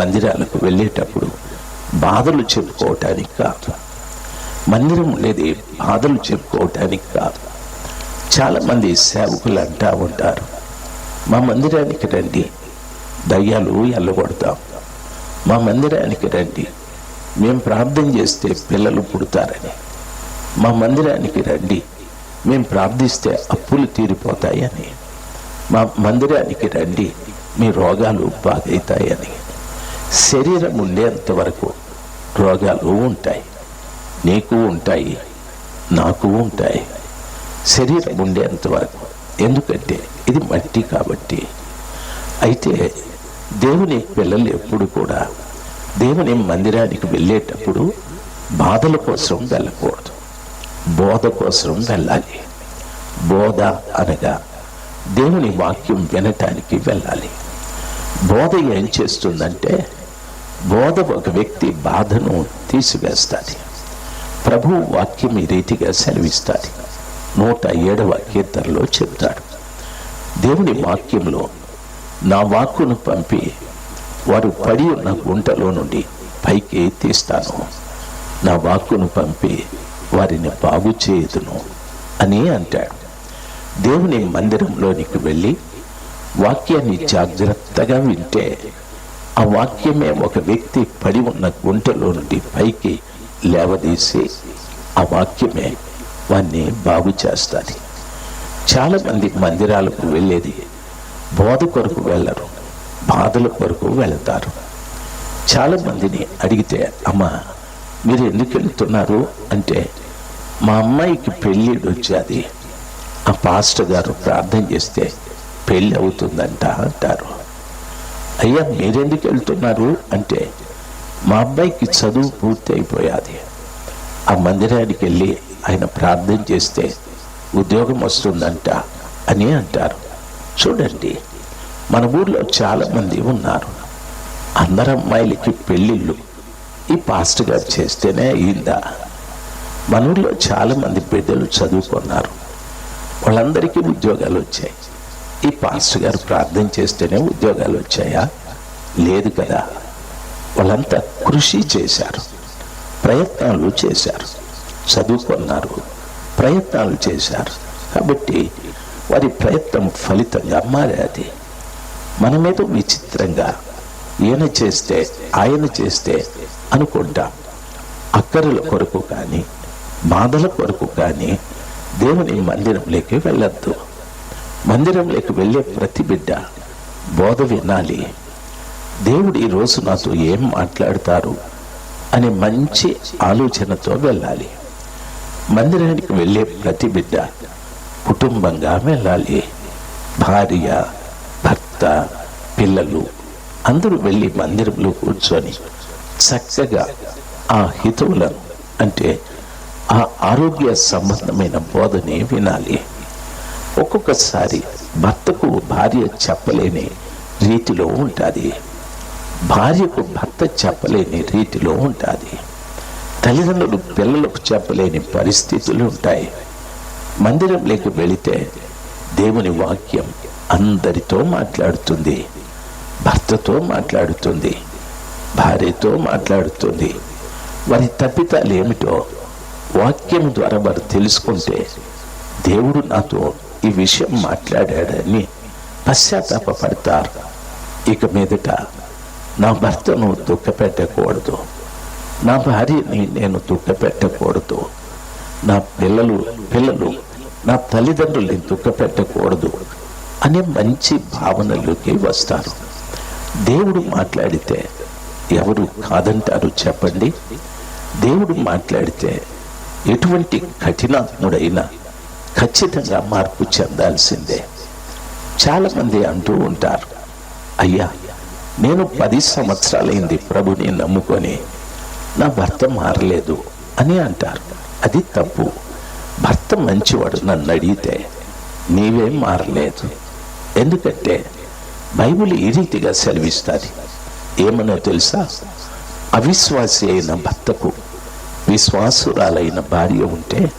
మందిరాలకు వెళ్ళేటప్పుడు బాధలు చెప్పుకోవటానికి కాదు. మందిరం ఉండేది బాధలు చెప్పుకోవటానికి కాదు. చాలామంది సేవకులు అంటా ఉంటారు మా మందిరానికి రండి దయ్యాలు ఎల్లగొడతాం. మా మందిరానికి రండి మేము ప్రార్థన చేస్తే పిల్లలు పుడతారని. మా మందిరానికి రండి మేము ప్రార్థిస్తే అప్పులు తీరిపోతాయని. మా మందిరానికి రండి మీ రోగాలు బాగైతాయని. శరీరం ఉండేంత వరకు రోగాలు ఉంటాయి. నీకు ఉంటాయి నాకు ఉంటాయి. శరీరం ఉండేంత వరకు. ఎందుకంటే ఇది మట్టి కాబట్టి. అయితే దేవుని పిల్లలు ఎప్పుడు కూడా దేవుని మందిరానికి వెళ్ళేటప్పుడు బాధల కోసం వెళ్ళకూడదు. బోధ కోసం వెళ్ళాలి. బోధ అనగా దేవుని వాక్యం వినటానికి వెళ్ళాలి. బోధ ఏం చేస్తుందంటే బోధ ఒక వ్యక్తి బాధను తీసివేస్తుంది ప్రభు వాక్యం ఈ రీతిగా సెలవిస్తుంది నూట ఏడవ కీర్తనలో చెబుతాడు. దేవుని వాక్యంలో నా వాక్కును పంపి వారు పడి ఉన్న గుంటలో నుండి పైకి తీస్తాను. నా వాక్కును పంపి వారిని బాగు చేయదును అని అంటాడు. దేవుని మందిరంలోనికి వెళ్ళి వాక్యాన్ని జాగ్రత్తగా వింటే ఆ వాక్యమే ఒక వ్యక్తి పడి ఉన్న గుంటలో నుండి పైకి లేవదీసి ఆ వాక్యమే వాన్ని బాగు చేస్తుంది. చాలామంది మందిరాలకు వెళ్ళేది బోధ కొరకు వెళ్ళరు బాధల కొరకు వెళతారు. చాలామందిని అడిగితే అమ్మ మీరు ఎందుకు వెళ్తున్నారు? అంటే మా అమ్మాయికి పెళ్ళిడు వచ్చేది. ఆ పాస్టర్ గారు ప్రార్థన చేస్తే పెళ్ళి అవుతుందంట అంటారు. అయ్యా మీరెందుకు వెళ్తున్నారు? అంటే మా అబ్బాయికి చదువు పూర్తి అయిపోయాది. ఆ మందిరానికి వెళ్ళి ఆయన ప్రార్థన చేస్తే ఉద్యోగం వస్తుందంట అని అంటారు. చూడండి మన ఊర్లో చాలా మంది ఉన్నారు. అందరు అమ్మాయిలకి పెళ్ళిళ్ళు ఈ పాస్టర్ గారు చేస్తేనే అయిందా మన ఊర్లో చాలా మంది బిడ్డలు చదువుకున్నారు. వాళ్ళందరికీ ఉద్యోగాలు వచ్చాయి. ఈ పాస్టర్ గారు ప్రార్థన చేస్తేనే ఉద్యోగాలు వచ్చాయా? లేదు కదా. వాళ్ళంతా కృషి చేశారు. ప్రయత్నాలు చేశారు. చదువుకున్నారు. ప్రయత్నాలు చేశారు. కాబట్టి వారి ప్రయత్నం ఫలితంగా మారేది. మన మీద విచిత్రంగా ఈయన చేస్తే ఆయన చేస్తే అనుకుంటాం. అక్కరల కొరకు కానీ బాధల కొరకు కానీ దేవుని మందిరంలోకి వెళ్ళొద్దు. మందిరంలోకి వెళ్ళే ప్రతి బిడ్డ బోధ వినాలి. దేవుడు ఈరోజు రోజు నాతో ఏం మాట్లాడతారు అనే మంచి ఆలోచనతో వెళ్ళాలి. మందిరానికి వెళ్ళే ప్రతి బిడ్డ కుటుంబంగా వెళ్ళాలి. భార్య భర్త పిల్లలు అందరూ వెళ్ళి మందిరంలో కూర్చొని చక్కగా ఆ హితవులను అంటే ఆ ఆరోగ్య సంబంధమైన బోధనే వినాలి. ఒక్కొక్కసారి భర్తకు భార్య చెప్పలేని రీతిలో ఉంటుంది. భార్యకు భర్త చెప్పలేని రీతిలో ఉంటుంది. తల్లిదండ్రులు పిల్లలకు చెప్పలేని పరిస్థితులు ఉంటాయి. మందిరంలోకి వెళితే దేవుని వాక్యం అందరితో మాట్లాడుతుంది. భర్తతో మాట్లాడుతుంది. భార్యతో మాట్లాడుతుంది. వారి తప్పితాలు ఏమిటో వాక్యం ద్వారా వారు తెలుసుకుంటే దేవుడు నాతో ఈ విషయం మాట్లాడాడని పశ్చాత్తాపడతారు ఇక మీదట నా భర్తను దుఃఖపెట్టకూడదు. నా భార్యని నేను దుఃఖపెట్టకూడదు. నా పిల్లలు పిల్లలు నా తల్లిదండ్రుల్ని దుఃఖపెట్టకూడదు అనే మంచి భావనలోకి వస్తారు దేవుడు మాట్లాడితే ఎవరు కాదంటారు చెప్పండి? దేవుడు మాట్లాడితే ఎటువంటి కఠినాత్ముడైనా ఖచ్చితంగా మార్పు చెందాల్సిందే. చాలామంది అంటూ ఉంటారు అయ్యా నేను పది సంవత్సరాలైంది ప్రభుని నమ్ముకొని నా భర్త మారలేదు అని అంటారు. అది తప్పు. భర్త మంచివాడు నన్ను అడిగితే నీవేం మారలేదు. ఎందుకంటే బైబిల్ ఈ రీతిగా సెలవిస్తుంది. ఏమనో తెలుసా? అవిశ్వాసి అయిన భర్తకు విశ్వాసురాలైన భార్య ఉంటే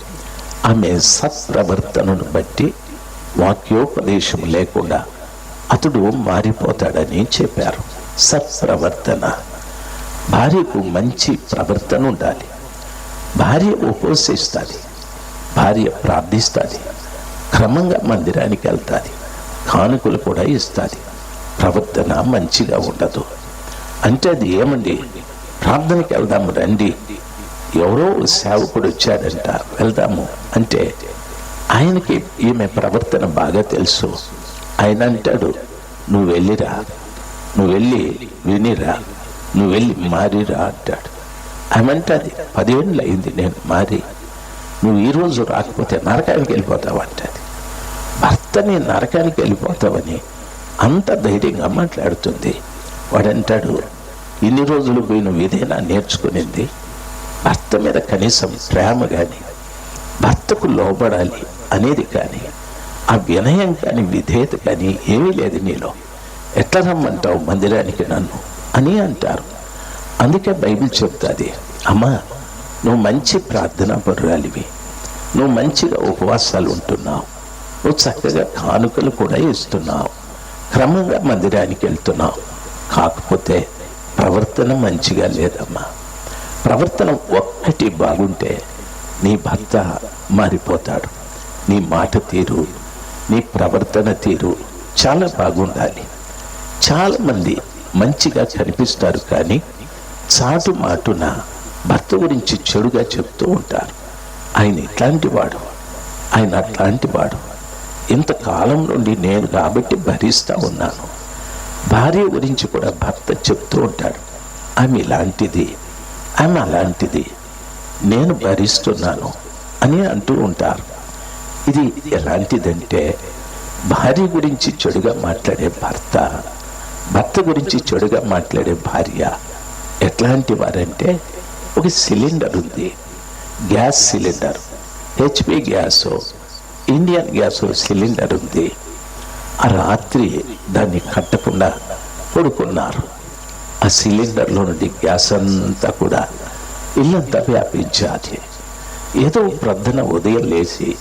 ఆమె సత్ప్రవర్తనను బట్టి వాక్యోపదేశం లేకుండా అతడు మారిపోతాడని చెప్పారు. సత్ప్రవర్తన. భార్యకు మంచి ప్రవర్తన ఉండాలి. భార్య ఉపవసిస్తుంది భార్య ప్రార్థిస్తుంది. క్రమంగా మందిరానికి వెళ్తుంది. కానుకలు కూడా ఇస్తుంది. ప్రవర్తన మంచిగా ఉండదు. అంటే అది ఏమండి? ప్రార్థనకి వెళ్దాము రండి. ఎవరో సేవకుడు వచ్చాడంట వెళ్దాము. అంటే ఆయనకి ఈమె ప్రవర్తన బాగా తెలుసు. ఆయన అంటాడు నువ్వు వెళ్ళిరా నువ్వు వెళ్ళి వినిరా నువ్వు వెళ్ళి మారిరా అంటాడు. ఆమెంటది పదిహేనులు అయింది నేను మారి నువ్వు ఈరోజు రాకపోతే నరకానికి వెళ్ళిపోతావు అంటది. భర్తని నరకానికి వెళ్ళిపోతావని అంత ధైర్యంగా మాట్లాడుతుంది. వాడంటాడు ఇన్ని రోజులు పోయి నువ్వు ఏదైనా నేర్చుకునింది? భర్త మీద కనీసం ప్రేమ కానీ భర్తకు లోబడాలి అనేది కానీ ఆ వినయం కానీ విధేయత కానీ ఏమీ లేదు నీలో. ఎట్లా రమ్మంటావు మందిరానికి నన్ను? అని అంటారు. అందుకే బైబిల్ చెప్తాది అమ్మా నువ్వు మంచి ప్రార్థనా పరురాలివి. నువ్వు మంచిగా ఉపవాసాలు ఉంటున్నావు. నువ్వు చక్కగా కానుకలు కూడా ఇస్తున్నావు. క్రమంగా మందిరానికి వెళ్తున్నావు. కాకపోతే ప్రవర్తన మంచిగా లేదమ్మా. ప్రవర్తన ఒక్కటి బాగుంటే నీ భర్త మారిపోతాడు. నీ మాట తీరు నీ ప్రవర్తన తీరు చాలా బాగుండాలి. చాలామంది మంచిగా కనిపిస్తారు కానీ చాటు మాటున భర్త గురించి చెడుగా చెప్తూ ఉంటారు. ఆయన ఇట్లాంటి వాడు ఆయన అట్లాంటి వాడు. ఇంతకాలం నుండి నేను కాబట్టి భరిస్తూ ఉన్నాను. భార్య గురించి కూడా భర్త చెప్తూ ఉంటాడు. ఆమె ఇలాంటిది ఆమె అలాంటిది. నేను భరిస్తున్నాను అని అంటూ ఉంటారు. ఇది ఎలాంటిదంటే భార్య గురించి చెడుగా మాట్లాడే భర్త భర్త గురించి చెడుగా మాట్లాడే భార్య ఎట్లాంటి వారంటే ఒక సిలిండర్ ఉంది. Gas cylinder HP gas Indian gas cylinder ఉంది. ఆ రాత్రి దాన్ని కట్టకుండా పడుకున్నారు. ఆ సిలిండర్లో నుండి గ్యాస్ అంతా కూడా ఇల్లంతా వ్యాపించాలి ఏదో ప్రద్దన ఉదయం లేచి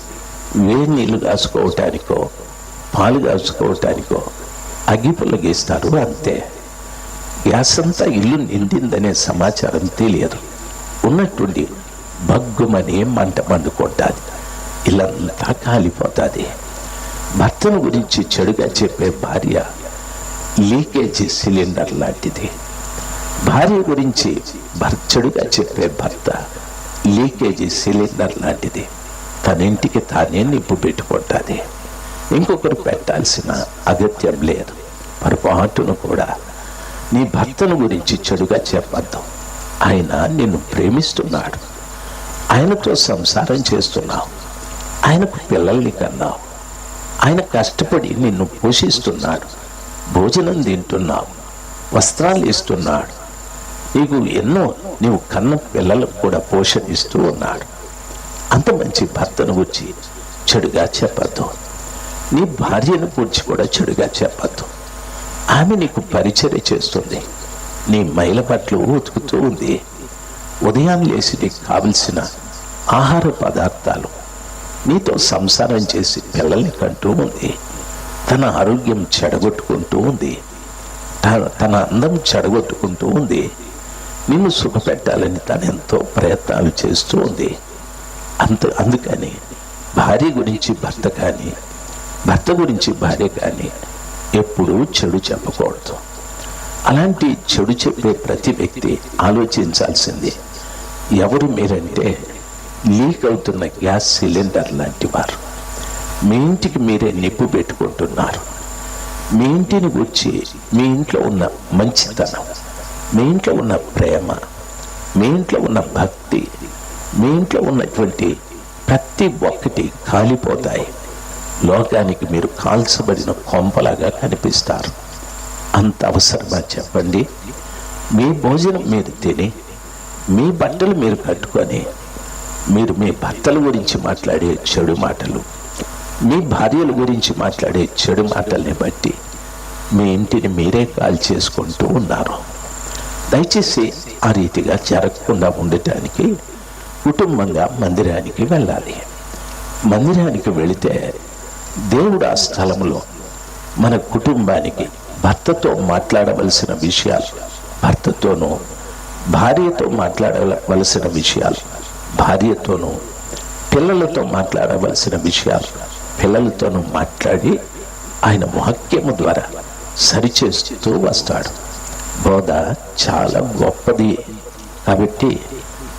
వేడి నీళ్ళు కాసుకోవటానికో పాలు కాసుకోవటానికో అగ్గిపుల్ల గీస్తారు అంతే. గ్యాస్ అంతా ఇల్లు నిండిందనే సమాచారం తెలియదు. ఉన్నట్టుండి భగ్గుమని మంట మండుకుంటుంది. ఇల్లంతా కాలిపోతుంది. భర్తను గురించి చెడుగా చెప్పే భార్య లీకేజీ సిలిండర్ లాంటిది. భార్య గురించి భర్చడుగా చెప్పే భర్త లీకేజీ సిలిండర్ లాంటిది. తన ఇంటికి తానే నిప్పు పెట్టుకుంటుంది. ఇంకొకరు పెట్టాల్సిన అగత్యం లేదు. పొరపాటును కూడా నీ భర్తను గురించి చెడుగా చెప్పద్దు. ఆయన నిన్ను ప్రేమిస్తున్నాడు. ఆయనతో సంసారం చేస్తున్నావు. ఆయనకు పిల్లల్ని కన్నావు. ఆయన కష్టపడి నిన్ను పోషిస్తున్నాడు. భోజనం తింటున్నావు. వస్త్రాలు ఇస్తున్నాడు. నీకు ఎన్నో నీవు కన్న పిల్లలకు కూడా పోషణ ఇస్తూ ఉన్నాడు. అంత మంచి భర్తను గురించి చెడుగా చెప్పద్దు. నీ భార్యను గురించి కూడా చెడుగా చెప్పద్దు. ఆమె నీకు పరిచర్య చేస్తుంది. నీ మైల బట్టలు ఉతుకుతూ ఉంది. ఉదయం లేచి నీకు కావలసిన ఆహార పదార్థాలు నీతో సంసారం చేసి పిల్లల్ని కంటూ ఉంది. తన ఆరోగ్యం చెడగొట్టుకుంటూ ఉంది. తన అందం చెడగొట్టుకుంటూ ఉంది. నిన్ను సుఖపెట్టాలని తను ఎంతో ప్రయత్నాలు చేస్తూ ఉంది. అంత అందుకని భార్య గురించి భర్త కానీ భర్త గురించి భార్య కానీ ఎప్పుడూ చెడు చెప్పకూడదు. అలాంటి చెడు చెప్పే ప్రతి వ్యక్తి ఆలోచించాల్సింది ఎవరు మీరంటే లీక్ అవుతున్న గ్యాస్ సిలిండర్ లాంటి వారు. మీ ఇంటికి మీరే నిప్పు పెట్టుకుంటున్నారు. మీ ఇంటిని వచ్చి మీ ఇంట్లో ఉన్న మంచితనం మీ ఇంట్లో ఉన్న ప్రేమ మీ ఇంట్లో ఉన్న భక్తి మీ ఇంట్లో ఉన్నటువంటి ప్రతి ఒక్కటి కాలిపోతాయి. లోకానికి మీరు కాల్చబడిన కొంపలాగా కనిపిస్తారు. అంత అవసరమా చెప్పండి? మీ భోజనం మీరు తిని మీ బట్టలు మీరు కట్టుకొని మీరు మీ భర్తల గురించి మాట్లాడే చెడు మాటలు మీ భార్యల గురించి మాట్లాడే చెడు మాటల్ని బట్టి మీ ఇంటిని మీరే కాల్ చేసుకుంటూ ఉన్నారు. దయచేసి ఆ రీతిగా జరగకుండా ఉండటానికి కుటుంబంగా మందిరానికి వెళ్ళాలి. మందిరానికి వెళితే దేవుడు ఆ స్థలంలో మన కుటుంబానికి భర్తతో మాట్లాడవలసిన విషయాలు భర్తతోనూ భార్యతో మాట్లాడవలసిన విషయాలు భార్యతోనూ పిల్లలతో మాట్లాడవలసిన విషయాలు పిల్లలతోనూ మాట్లాడి ఆయన వాక్యము ద్వారా సరిచేస్తూ వస్తాడు. బోధ చాలా గొప్పది. కాబట్టి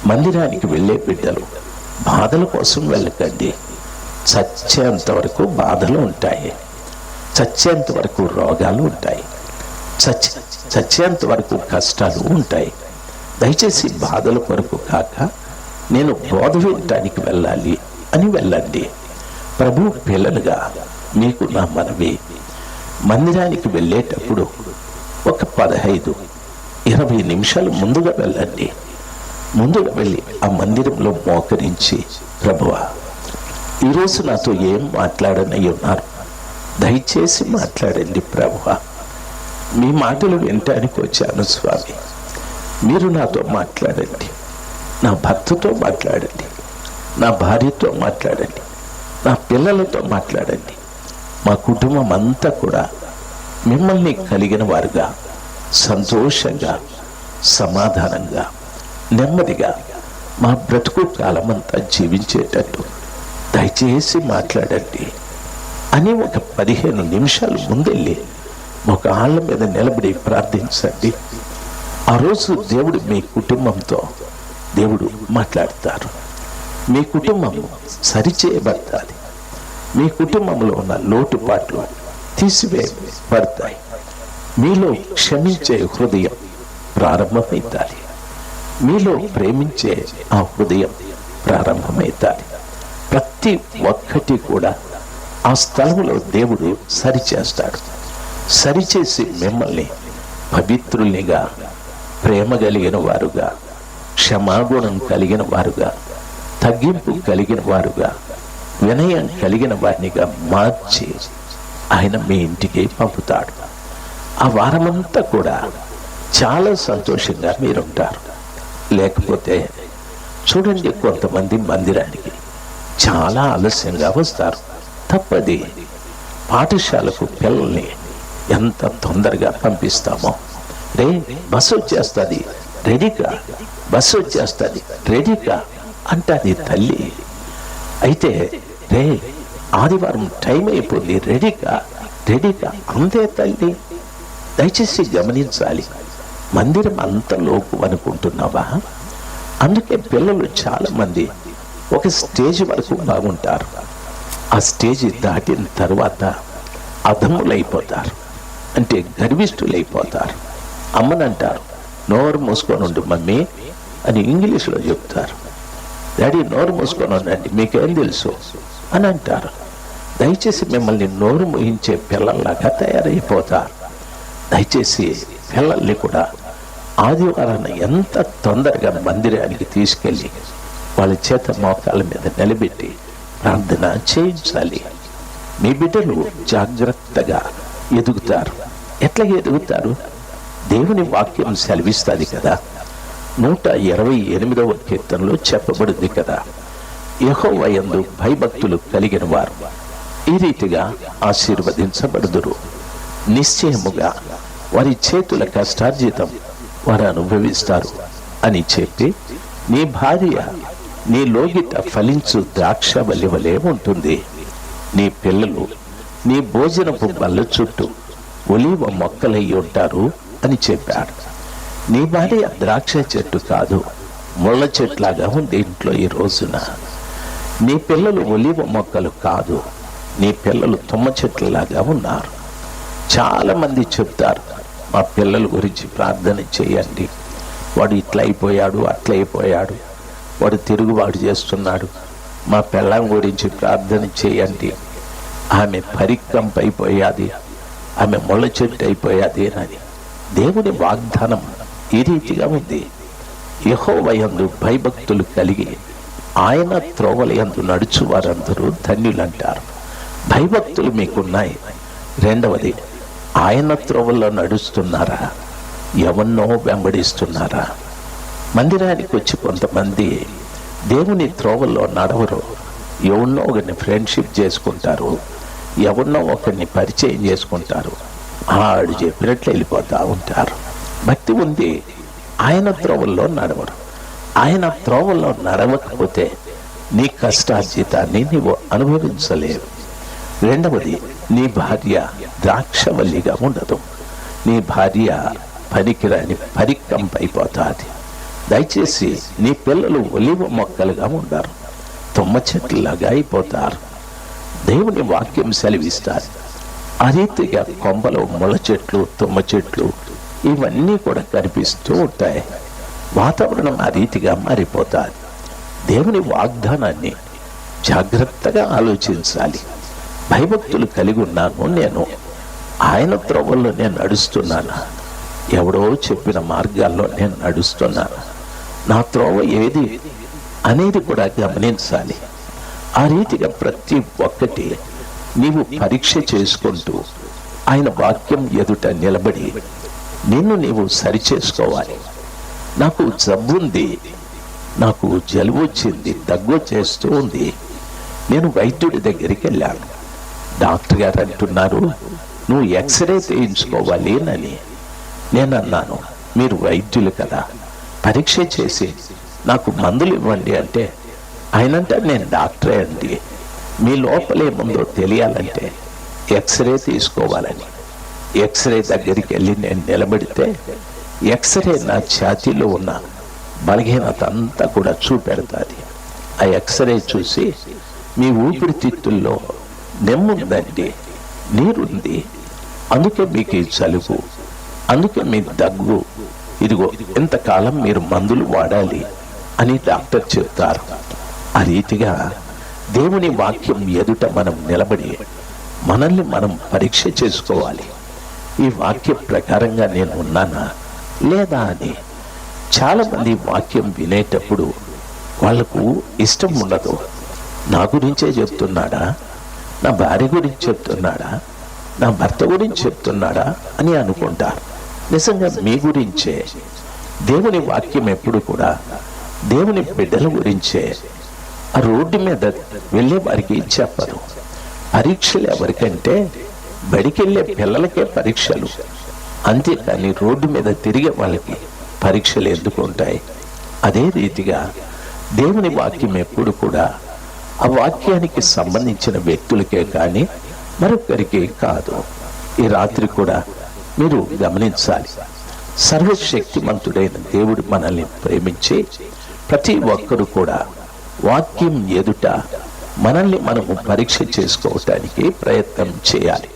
మందిరానికి వెళ్ళే బిడ్డలు బాధల కోసం వెళ్ళకండి. చచ్చేంత వరకు బాధలు ఉంటాయి. చచ్చేంత వరకు రోగాలు ఉంటాయి. చచ్చ చచ్చేంత వరకు కష్టాలు ఉంటాయి. దయచేసి బాధల కొరకు కాక నేను బోధ వినటానికి వెళ్ళాలి అని వెళ్ళండి. ప్రభు పిల్లలుగా మీకు నా మనవి. మందిరానికి వెళ్ళేటప్పుడు ఒక పదహైదు ఇరవై నిమిషాలు ముందుగా వెళ్ళండి. ముందుగా వెళ్ళి ఆ మందిరంలో మోకరించి ప్రభువ ఈరోజు నాతో ఏం మాట్లాడనై ఉన్నారు? దయచేసి మాట్లాడండి ప్రభువ. మీ మాటలు వినటానికి వచ్చాను స్వామి. మీరు నాతో మాట్లాడండి. నా భర్తతో మాట్లాడండి. నా భార్యతో మాట్లాడండి. నా పిల్లలతో మాట్లాడండి. మా కుటుంబం అంతా కూడా మిమ్మల్ని కలిగిన వారుగా సంతోషంగా సమాధానంగా నెమ్మదిగా మా బ్రతుకు కాలమంతా జీవించేటట్టు దయచేసి మాట్లాడండి. అని ఒక పదిహేను నిమిషాలు ముందెళ్ళి ఒక ఆళ్ళ మీద నిలబడి ప్రార్థించండి. ఆ రోజు దేవుడు మీ కుటుంబంతో దేవుడు మాట్లాడతారు. మీ కుటుంబం సరిచేయబడతాది. మీ కుటుంబంలో ఉన్న లోటుపాట్లు తీసివేయబడతాయి. మీలో క్షమించే హృదయం ప్రారంభమైతాలి మీలో ప్రేమించే ఆ హృదయం ప్రారంభమైతాలి ప్రతి ఒక్కటి కూడా ఆ స్థలంలో దేవుడు సరిచేస్తాడు. సరిచేసి మిమ్మల్ని పవిత్రుల్నిగా ప్రేమ కలిగిన వారుగా క్షమాగుణం కలిగిన వారుగా తగ్గింపు కలిగిన వారుగా వినయం కలిగిన వారినిగా మార్చి ఆయన మీ ఇంటికి పంపుతాడు. ఆ వారమంతా కూడా చాలా సంతోషంగా మీరుంటారు. లేకపోతే చూడండి కొంతమంది మందిరానికి చాలా ఆలస్యంగా వస్తారు. తప్పది. పాఠశాలకు పిల్లల్ని ఎంత తొందరగా పంపిస్తామో. రే బస్సు వచ్చేస్తుంది. రెడీగా బస్సు వచ్చేస్తుంది. రెడీగా అంటది తల్లి. అయితే రే ఆదివారం టైం అయిపోయింది. రెడీగా రెడీగా అంతే తల్లి దయచేసి గమనించాలి. మందిరం అంత లోపు అనుకుంటున్నావా? అందుకే పిల్లలు చాలా మంది ఒక స్టేజ్ వరకు బాగుంటారు. ఆ స్టేజ్ దాటిన తర్వాత అధములైపోతారు. అంటే గర్విష్ఠులైపోతారు. అమ్మనంటారు నోరు మూసుకొని ఉండు మమ్మీ అని ఇంగ్లీష్లో చెప్తారు. డాడీ నోరు మూసుకొని ఉండండి మీకేం తెలుసు? అని అంటారు. దయచేసి మిమ్మల్ని నోరు ముయించే పిల్లల్లాగా తయారైపోతారు. దయచేసి పిల్లల్ని కూడా ఆదివారాన్ని ఎంత తొందరగా మందిరానికి తీసుకెళ్ళి వాళ్ళ చేత మోకాల మీద నిలబెట్టి ప్రార్థన చేయించాలి. మీ బిడ్డలు జాగ్రత్తగా ఎదుగుతారు. ఎట్లా ఎదుగుతారు? దేవుని వాక్యం సెలవిస్తుంది కదా. నూట ఇరవై ఎనిమిదవ కీర్తనలో చెప్పబడింది కదా. యహోవయందు భయభక్తులు కలిగిన వారు. ఈ రీతిగా ఆశీర్వదించబడుదురు. నిశ్చయముగా వారి చేతుల కష్టార్జితం వారు అనుభవిస్తారు అని చెప్పి నీ భార్య నీ లోగిట ఫలించు ద్రాక్ష వలివలే ఉంటుంది. నీ పిల్లలు నీ భోజనపు బల్ల చుట్టూ ఒలివ మొక్కలై ఉంటారు అని చెప్పాడు. నీ భార్య ద్రాక్ష చెట్టు కాదు ముళ్ళ చెట్లాగా ఉంది ఇంట్లో ఈ రోజున. నీ పిల్లలు ఒలివ మొక్కలు కాదు. నీ పిల్లలు తుమ్మ చెట్లలాగా ఉన్నారు. చాలా మంది చెప్తారు మా పిల్లల గురించి ప్రార్థన చేయండి. వాడు ఇట్లా అయిపోయాడు అట్లా అయిపోయాడు వాడు తిరుగుబాటు చేస్తున్నాడు. మా పిల్లం గురించి ప్రార్థన చేయండి. ఆమె పరికంప అయిపోయాది ఆమె ముళ్ళ చెట్టు అయిపోయాది అని. దేవుని వాగ్దానం ఈ రీతిగా ఉంది. యహోవయందు భయభక్తులు కలిగి ఆయన త్రోవలయందు నడుచు వారందరూ ధన్యులంటారు. భయభక్తులు మీకున్నాయి. రెండవది ఆయన త్రోవల్లో నడుస్తున్నారా? ఎవన్నో వెంబడిస్తున్నారా? మందిరానికి వచ్చి కొంతమంది దేవుని త్రోవల్లో నడవరు. ఎవరినో ఒకరిని ఫ్రెండ్షిప్ చేసుకుంటారు. ఎవరినో ఒకరిని పరిచయం చేసుకుంటారు. ఆడు చెప్పినట్లు వెళ్ళిపోతూ ఉంటారు. భక్తి ఉంది. ఆయన త్రోవల్లో నడవరు. ఆయన త్రోవల్లో నడవకపోతే నీ కష్టార్జితాన్ని నీవు అనుభవించలేవు. రెండవది నీ భార్య ద్రాక్షవల్లిగా ఉండదు. నీ భార్య పనికిరాని పరికంపైపోతాది. దయచేసి నీ పిల్లలు ఒలివ మొక్కలుగా ఉండరు. తుమ్మ చెట్లులాగా అయిపోతారు. దేవుని వాక్యం సెలవిస్తారు ఆ రీతిగా కొమ్మలు ముళ్ళ చెట్లు తుమ్మ చెట్లు ఇవన్నీ కూడా కనిపిస్తూ ఉంటాయి. వాతావరణం ఆ రీతిగా మారిపోతుంది. దేవుని వాగ్దానాన్ని జాగ్రత్తగా ఆలోచించాలి. భయభక్తులు కలిగి ఉన్నాను నేను. ఆయన త్రవ్వల్లో నేను నడుస్తున్నాను? ఎవడో చెప్పిన మార్గాల్లో నేను నడుస్తున్నాను నా త్రోవ ఏది అనేది కూడా గమనించాలి. ఆ రీతిగా ప్రతి ఒక్కటి నీవు పరీక్ష చేసుకుంటూ ఆయన వాక్యం ఎదుట నిలబడి నిన్ను నీవు సరిచేసుకోవాలి. నాకు జబ్బుంది నాకు జలుబు వచ్చింది దగ్గు చేస్తూ ఉంది నేను వైద్యుడి దగ్గరికి వెళ్ళాను డాక్టర్ గారు అంటున్నారు నువ్వు ఎక్స్రే చేయించుకోవాలి అని నేను అన్నాను మీరు వైద్యులు కదా పరీక్ష చేసి నాకు మందులు ఇవ్వండి అంటే ఆయనంటే నేను డాక్టరే అండి. మీ లోపలేముందో తెలియాలంటే ఎక్స్రే తీసుకోవాలని. ఎక్స్రే దగ్గరికి వెళ్ళి నేను నిలబడితే ఎక్స్రే నా ఛాతీలో ఉన్న బలహీనత అంతా కూడా చూపెడతాది. ఆ ఎక్స్రే చూసి మీ ఊపిరితిత్తుల్లో నెమ్ముందండి నీరుంది అందుకే మీకు ఈ చలుపు అందుకే మీ దగ్గు. ఇదిగో ఎంతకాలం మీరు మందులు వాడాలి అని డాక్టర్ చెప్తారు. ఆ రీతిగా దేవుని వాక్యం ఎదుట మనం నిలబడి మనల్ని మనం పరీక్ష చేసుకోవాలి. ఈ వాక్యం ప్రకారంగా నేను ఉన్నానా? లేదా అని. చాలామంది వాక్యం వినేటప్పుడు వాళ్ళకు ఇష్టం ఉండదు. నా గురించే చెప్తున్నాడా? నా భార్య గురించి చెప్తున్నాడా? నా భర్త గురించి చెప్తున్నాడా? అని అనుకుంటారు. నిజంగా మీ గురించే. దేవుని వాక్యం ఎప్పుడు కూడా దేవుని బిడ్డల గురించే. ఆ రోడ్డు మీద వెళ్ళే వారికి చెప్పరు పరీక్షలు ఎవరికంటే బడికెళ్ళే పిల్లలకే పరీక్షలు. అంతేకాని రోడ్డు మీద తిరిగే వాళ్ళకి పరీక్షలు ఎందుకు ఉంటాయి? అదే రీతిగా దేవుని వాక్యం ఎప్పుడు కూడా ఆ వాక్యానికి సంబంధించిన వ్యక్తులకే కానీ మరొకరికి కాదు. ఈ రాత్రి కూడా మీరు గమనించాలి. సర్వశక్తిమంతుడైన దేవుడు మనల్ని ప్రేమించి ప్రతి ఒక్కరు కూడా వాక్యం ఎదుట మనల్ని మనము పరీక్ష చేసుకోవటానికి ప్రయత్నం చేయాలి.